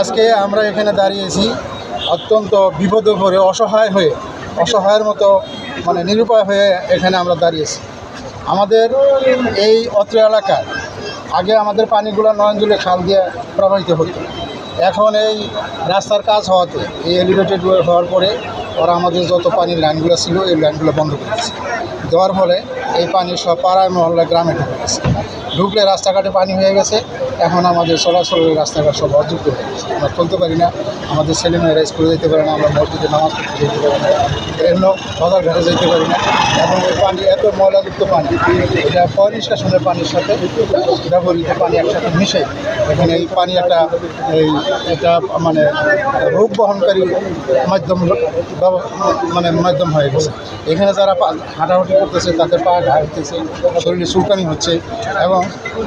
আজকে আমরা এখানে দাঁড়িয়েছি অত্যন্ত বিপদে ভরে অসহায় হয়ে, অসহায়ের মতো মানে নিরুপায় হয়ে এখানে আমরা দাঁড়িয়েছি। আমাদের এই অত্র এলাকায় আগে আমাদের পানিগুলো নয়নজুলে খাল দিয়ে প্রবাহিত হতো। এখন এই রাস্তার কাজ হওয়াতে, এই এলিভেটেড হওয়ার পরে ওরা আমাদের যত পানির লাইনগুলো ছিল, এই লাইনগুলো বন্ধ করে দিয়েছে। দেওয়ার ফলে এই পানি সব পাড়ায় মহল্লায় গ্রামে ঢুকে গেছে। ঢুকলে রাস্তাঘাটে পানি হয়ে গেছে এখন আমাদের চলাচলের রাস্তাঘাট সব অযুক্ত হয়ে গেছে। আমরা চলতে পারি না, আমাদের ছেলেমেয়েরা স্কুলে যেতে পারে না, আমরা মসজিদে নামাজ পড়তে যেতে পারি না এমন বাজার ঘাটে যেতে পারি না। এবং এই পানি এত ময়লাযুক্ত পানি, এটা পরিষ্কাশনের পানির সাথে ব্যবহৃত পানি একসাথে মিশে। এখানে এই পানি একটা, এই এটা মানে রোগ বহনকারী মাধ্যম মানে মাধ্যম হয়ে গেছে। এখানে যারা হাঁটাহাঁটি করতেছে, তাদের পা ঘা হতেছে শরীরে চুলকানি হচ্ছে এবং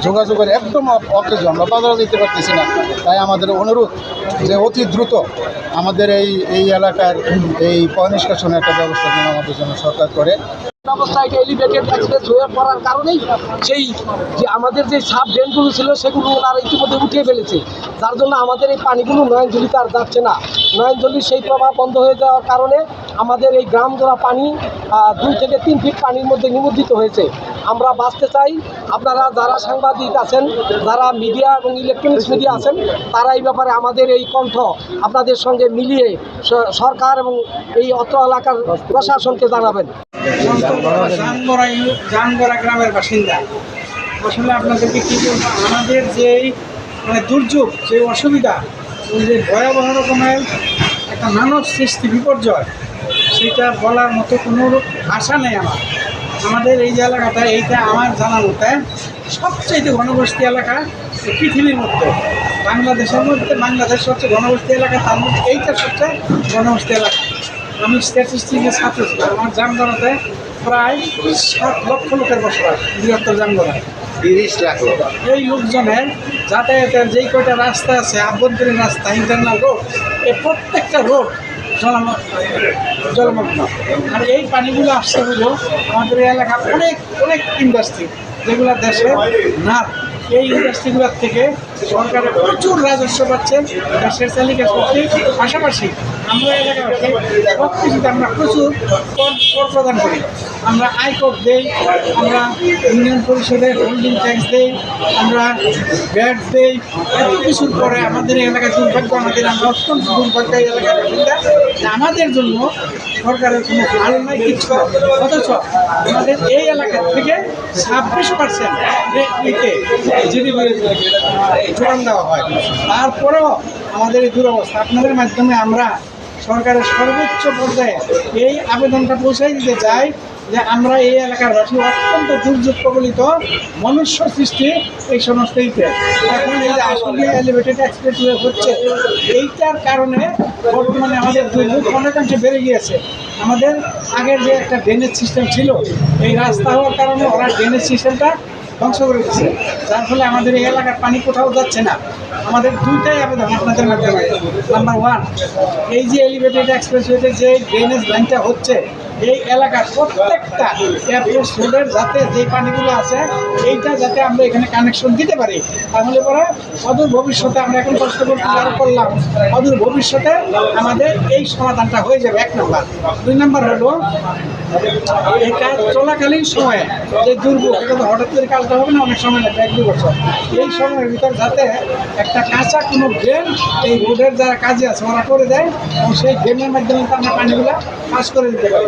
যোগাযোগের একদম অকেজ আমরা বাজারে যেতে পারতেছি না। তাই আমাদের অনুরোধ যে অতি দ্রুত আমাদের এই এই এলাকার এই পয় নিষ্কাশনের একটা ব্যবস্থা যেন আমাদের জন্য সরকার করে। এলিভেটেড পড়ার কারণেই সেই যে আমাদের যে ছিল সেগুলো ইতিমধ্যে উঠিয়ে ফেলেছে। জন্য আমাদের এই পানিগুলো নয়নজলিতে আর যাচ্ছে না। নয়নজলির সেই প্রভাব বন্ধ হয়ে যাওয়ার কারণে আমাদের এই গ্রাম ধরা পানি দুই থেকে তিন ফিট পানির মধ্যে নিমজ্জিত হয়েছে। আমরা বাঁচতে চাই। আপনারা যারা সাংবাদিক আছেন, যারা মিডিয়া এবং ইলেকট্রনিক্স মিডিয়া আছেন, তারা এই ব্যাপারে আমাদের এই কণ্ঠ আপনাদের সঙ্গে মিলিয়ে সরকার এবং এই অত্র এলাকার প্রশাসনকে জানাবেন। গ্রামের বাসিন্দা। আসলে আপনাদেরকে কী বলব? আমাদের যে মানে দুর্যোগ, যে অসুবিধা যে ভয়াবহ রকমের একটা মানব সৃষ্টি, বিপর্যয় সেটা বলার মতো কোনো আশা নেই আমার। আমাদের এই যে এলাকাটা এইটা আমার জানা মতে সবচেয়ে ঘনবস্তি এলাকা পৃথিবীর মধ্যে। বাংলাদেশের মধ্যে বাংলাদেশ সবচেয়ে ঘনবস্তি এলাকা তার মধ্যে এইটা সবচেয়ে ঘনবস্তি এলাকা। আমি স্ট্যাটিস্টিকের ছাত্র ছিলাম। আমার জামগড়াতে প্রায় সাত লক্ষ লোকের বসবাস বৃহত্তর জামগড়ায়। তিরিশ লাখ লোক। এই লোকজনের যাতায়াতের যেই কয়টা রাস্তা আছে আভ্যন্তরীণ রাস্তা ইন্টারনাল রোড এই প্রত্যেকটা রোড জলমগ্ন। আর এই পানিগুলো আসছে হলো আমাদের এলাকা অনেক অনেক ইন্ডাস্ট্রি যেগুলো দেশে না এই ইন্ডাস্ট্রিগুলোর থেকে সরকারের প্রচুর রাজস্ব পাচ্ছে দেশের তালিকা সত্যি পাশাপাশি আমরা এলাকাবাসী সব কিছুতে আমরা প্রচুর কর প্রদান করি। আমরা আয়কর দেই, আমরা ইউনিয়ন পরিষদে হোল্ডিং ট্যাক্স দেই, আমরা ব্যাট দেই। এত কিছুর পরে আমাদের এই এলাকায় দুর্ভাগ্য, আমাদের আমরা অত্যন্ত দুর্ভাগ্য এলাকার আমাদের জন্য সরকারের কোনো ভালো নাই নাই। অথচ আমাদের এই এলাকা থেকে ছাব্বিশ পার্সেন্ট জিডিপি যোগান দেওয়া হয়। তারপরেও আমাদের এই দুরবস্থা। আপনাদের মাধ্যমে আমরা সরকারের সর্বোচ্চ পর্যায়ে এই আবেদনটা পৌঁছাই দিতে চাই যে আমরা এই এলাকার বাসী অত্যন্ত দুর্যোগ কবলিত মনুষ্য সৃষ্টি এই সমস্ত ইতে এখন এই যে আসলে এলিভেটেড অ্যাক্সিডেন্ট হচ্ছে, এইটার কারণে বর্তমানে আমাদের দুর্যোগ অনেকাংশে বেড়ে গিয়েছে। আমাদের আগের যে একটা ড্রেনেজ সিস্টেম ছিল, এই রাস্তা হওয়ার কারণে ওরা ড্রেনেজ সিস্টেমটা ধ্বংস করে দিচ্ছে যার ফলে আমাদের এই এলাকার পানি কোথাও যাচ্ছে না। আমাদের দুইটাই আবেদন আপনাদের মাধ্যমে। নাম্বার ওয়ান এই যে এলিভেটেড এক্সপ্রেসওয়েতে যে ড্রেনেজ লাইনটা হচ্ছে এই এলাকার প্রত্যেকটা অ্যাপ্রোচ রোডের যাতে যে পানিগুলো আছে, এইটা যাতে আমরা এখানে কানেকশন দিতে পারি। তাহলে পরে অদূর ভবিষ্যতে আমরা এখন কষ্ট করতে আরও করলাম। অদূর ভবিষ্যতে আমাদের এই সমাধানটা হয়ে যাবে। এক নম্বর। দুই নম্বর হলো, এটা চলাকালীন সময়ে যে দুর্ভোগ, এটা তো হঠাৎ করে কাজটা হবে না, অনেক সময় লাগবে, এক দু বছর। এই সময়ের ভিতর যাতে একটা কাঁচা কোনো ড্রেন এই রোডের যারা কাজে আছে, ওরা করে দেয়, এবং সেই ড্রেনের মাধ্যমে আমরা পানিগুলো পাস করে দিতে পারি।